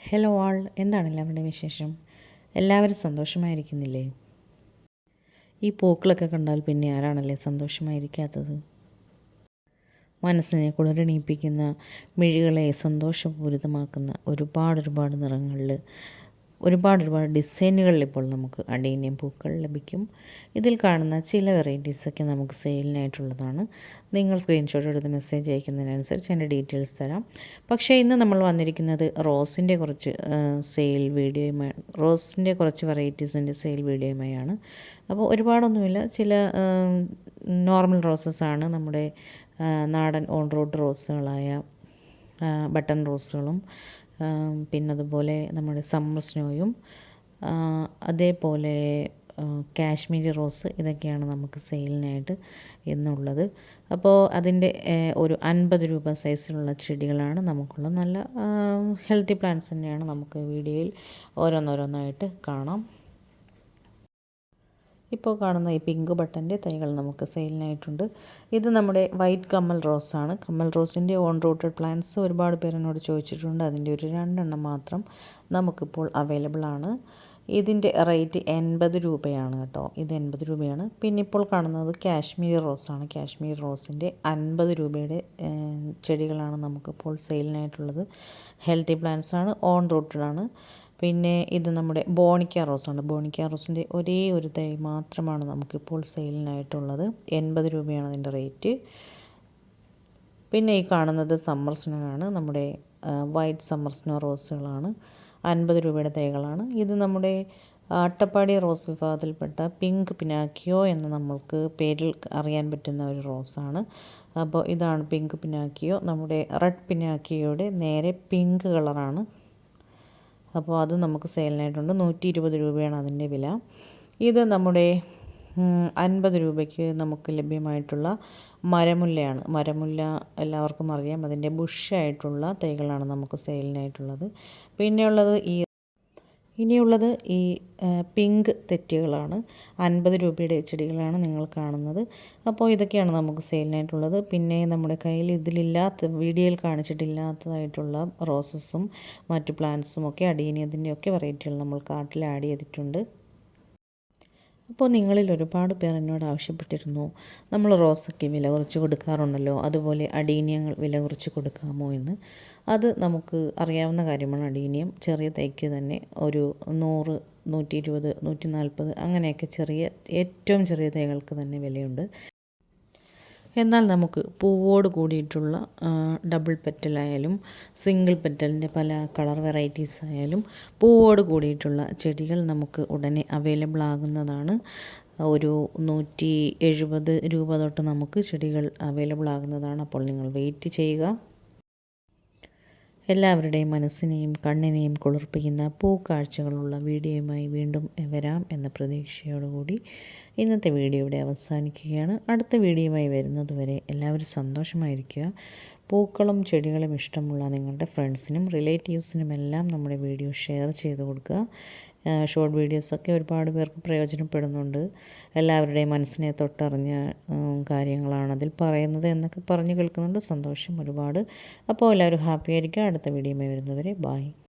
Hello ആൾ എന്താണ് എല്ലാവരുടെയും വിശേഷം? എല്ലാവരും സന്തോഷമായിരിക്കുന്നില്ലേ? ഈ പൂക്കളൊക്കെ കണ്ടാൽ പിന്നെ ആരാണല്ലേ സന്തോഷമായിരിക്കാത്തത്? മനസ്സിനെ കുളിരണീപ്പിക്കുന്ന മിഴികളെ സന്തോഷപൂരിതമാക്കുന്ന ഒരുപാട് ഒരുപാട് നിറങ്ങളിൽ ഒരുപാട് ഒരുപാട് ഡിസൈനുകളിൽ ഇപ്പോൾ നമുക്ക് അടീനിയം പൂക്കൾ ലഭിക്കും. ഇതിൽ കാണുന്ന ചില വെറൈറ്റീസൊക്കെ നമുക്ക് സെയിലിനായിട്ടുള്ളതാണ്. നിങ്ങൾ സ്ക്രീൻഷോട്ട് എടുത്ത് മെസ്സേജ് അയക്കുന്നതിനനുസരിച്ച് എന്റെ ഡീറ്റെയിൽസ് തരാം. പക്ഷേ ഇന്ന് നമ്മൾ വന്നിരിക്കുന്നത് റോസിന്റെ കുറച്ച് സെയിൽ വീഡിയോയുമായി റോസിന്റെ കുറച്ച് വെറൈറ്റീസിന്റെ സെയിൽ വീഡിയോയുമായാണ് അപ്പോൾ ഒരുപാടൊന്നുമില്ല. ചില നോർമൽ റോസസ് ആണ് നമ്മുടെ നാടൻ ഓൺ റോഡ് റോസുകളായ ബട്ടൺ റോസുകളും പിന്നെ അതുപോലെ നമ്മുടെ സമ്മർ സ്നോയും അതേപോലെ കാശ്മീരി റോസ് ഇതൊക്കെയാണ് നമുക്ക് സെയിലിനായിട്ട് ഇന്നുള്ളത്. അപ്പോൾ അതിന്റെ ഒരു അൻപത് രൂപ സൈസിലുള്ള ചെടികളാണ് നമുക്കുള്ള നല്ല ഹെൽത്തി പ്ലാന്റ്സ് തന്നെയാണ് നമുക്ക് വീഡിയോയിൽ ഓരോന്നോരോന്നായിട്ട് കാണാം. ഇപ്പോൾ കാണുന്ന ഈ പിങ്ക് ബട്ടന്റെ തൈകൾ നമുക്ക് സെയിലിനായിട്ടുണ്ട്. ഇത് നമ്മുടെ വൈറ്റ് കമ്മൽ റോസാണ് കമ്മൽ റോസിന്റെ ഓൺ റൂട്ടഡ് പ്ലാന്റ്സ് ഒരുപാട് പേരെന്നോട് ചോദിച്ചിട്ടുണ്ട്. അതിന്റെ ഒരു രണ്ടെണ്ണം മാത്രം നമുക്കിപ്പോൾ അവൈലബിൾ ആണ്. ഇതിന്റെ റേറ്റ് എൺപത് രൂപയാണ് കേട്ടോ. ഇത് എൺപത് രൂപയാണ്. പിന്നെ ഇപ്പോൾ കാണുന്നത് കാശ്മീർ റോസാണ് കാശ്മീർ റോസിന്റെ അൻപത് രൂപയുടെ ചെടികളാണ് നമുക്കിപ്പോൾ സെയിലിനായിട്ടുള്ളത്. ഹെൽത്തി പ്ലാന്റ്സ് ആണ്. ഓൺ റൂട്ടഡ് ആണ്. പിന്നെ ഇത് നമ്മുടെ ബോണിക്ക റോസാണ്. ബോണിക്ക റോസിന്റെ ഒരേ ഒരു തൈ മാത്രമാണ് നമുക്കിപ്പോൾ സെയിലിനായിട്ടുള്ളത്. എൺപത് രൂപയാണ് അതിന്റെ റേറ്റ്. പിന്നെ ഈ കാണുന്നത് സമ്മർ സ്നോയാണ്. നമ്മുടെ വൈറ്റ് സമ്മർ സ്നോ റോസുകളാണ്. അൻപത് രൂപയുടെ തൈകളാണ്. ഇത് നമ്മുടെ അട്ടപ്പാടി റോസ് വിഭാഗത്തിൽപ്പെട്ട പിങ്ക് പിനാക്കിയോ എന്ന് നമ്മൾക്ക് പേരിൽ അറിയാൻ പറ്റുന്ന ഒരു റോസാണ്. അപ്പോൾ ഇതാണ് പിങ്ക് പിനാക്കിയോ. നമ്മുടെ റെഡ് പിനാക്കിയോയുടെ നേരെ പിങ്ക് കളറാണ്. അപ്പോൾ അത് നമുക്ക് സെയിലിനായിട്ടുണ്ട്. നൂറ്റി ഇരുപത് രൂപയാണ് അതിന്റെ വില. ഇത് നമ്മുടെ അൻപത് രൂപയ്ക്ക് നമുക്ക് ലഭ്യമായിട്ടുള്ള മരമുല്ലയാണ്. മരമുല്ല എല്ലാവർക്കും അറിയാം. അതിന്റെ ബുഷായിട്ടുള്ള തൈകളാണ് നമുക്ക് സെയിലിനായിട്ടുള്ളത്. പിന്നെയുള്ളത് ഈ ഇനിയുള്ളത് ഈ പിങ്ക് തെറ്റികളാണ്. അൻപത് രൂപയുടെ ചെടികളാണ് നിങ്ങൾ കാണുന്നത്. അപ്പോൾ ഇതൊക്കെയാണ് നമുക്ക് സെയിലിനായിട്ടുള്ളത്. പിന്നെ നമ്മുടെ കയ്യിൽ ഇതിലില്ലാത്ത വീഡിയോയിൽ കാണിച്ചിട്ടില്ലാത്തതായിട്ടുള്ള റോസസും മറ്റു പ്ലാന്റ്സും ഒക്കെ അടീനിയതിന്റെയൊക്കെ വെറൈറ്റികൾ നമ്മൾ കാർട്ടിൽ ആഡ് ചെയ്തിട്ടുണ്ട്. അപ്പോൾ നിങ്ങളിൽ ഒരുപാട് പേർ എന്നോട് ആവശ്യപ്പെട്ടിരുന്നു. നമ്മൾ റോസയ്ക്ക് വില കുറച്ച് കൊടുക്കാറുണ്ടല്ലോ. അതുപോലെ അടീനിയങ്ങൾ വില കുറച്ച് കൊടുക്കാമോ എന്ന്. അത് നമുക്ക് അറിയാവുന്ന കാര്യമാണ്. അടീനിയം ചെറിയ തൈക്ക് തന്നെ ഒരു നൂറ് നൂറ്റി ഇരുപത് നൂറ്റി നാൽപ്പത് അങ്ങനെയൊക്കെ ചെറിയ ഏറ്റവും ചെറിയ തൈകൾക്ക് തന്നെ വിലയുണ്ട്. എന്നാൽ നമുക്ക് പൂവോട് കൂടിയിട്ടുള്ള ഡബിൾ പെറ്റലായാലും സിംഗിൾ പെറ്റലിന്റെ പല കളർ വെറൈറ്റീസ് ആയാലും പൂവോട് കൂടിയിട്ടുള്ള ചെടികൾ നമുക്ക് ഉടനെ അവൈലബിൾ ആകുന്നതാണ്. ഒരു നൂറ്റി എഴുപത് രൂപ തൊട്ട് നമുക്ക് ചെടികൾ അവൈലബിൾ ആകുന്നതാണ്. അപ്പോൾ നിങ്ങൾ വെയിറ്റ് ചെയ്യുക. എല്ലാവരുടെയും മനസ്സിനെയും കണ്ണിനെയും കുളിർപ്പിക്കുന്ന പൂക്കാഴ്ചകളുള്ള വീഡിയോയുമായി വീണ്ടും വരാം എന്ന പ്രതീക്ഷയോടുകൂടി ഇന്നത്തെ വീഡിയോ ഇവിടെ അവസാനിക്കുകയാണ്. അടുത്ത വീഡിയോയുമായി വരുന്നതുവരെ എല്ലാവരും സന്തോഷമായിരിക്കുക. പൂക്കളും ചെടികളും ഇഷ്ടമുള്ള നിങ്ങളുടെ ഫ്രണ്ട്സിനും റിലേറ്റീവ്സിനും എല്ലാം നമ്മുടെ വീഡിയോ ഷെയർ ചെയ്ത് കൊടുക്കുക. ഷോർട്ട് വീഡിയോസൊക്കെ ഒരുപാട് പേർക്ക് പ്രയോജനപ്പെടുന്നുണ്ട്. എല്ലാവരുടെയും മനസ്സിനെ തൊട്ടറിഞ്ഞ കാര്യങ്ങളാണ് അതിൽ പറയുന്നത് എന്നൊക്കെ പറഞ്ഞു കേൾക്കുന്നുണ്ട്. സന്തോഷം ഒരുപാട്. അപ്പോൾ എല്ലാവരും ഹാപ്പി ആയിരിക്കുക. അടുത്ത വീഡിയോയുമായി വരുന്നവരെ ബായ്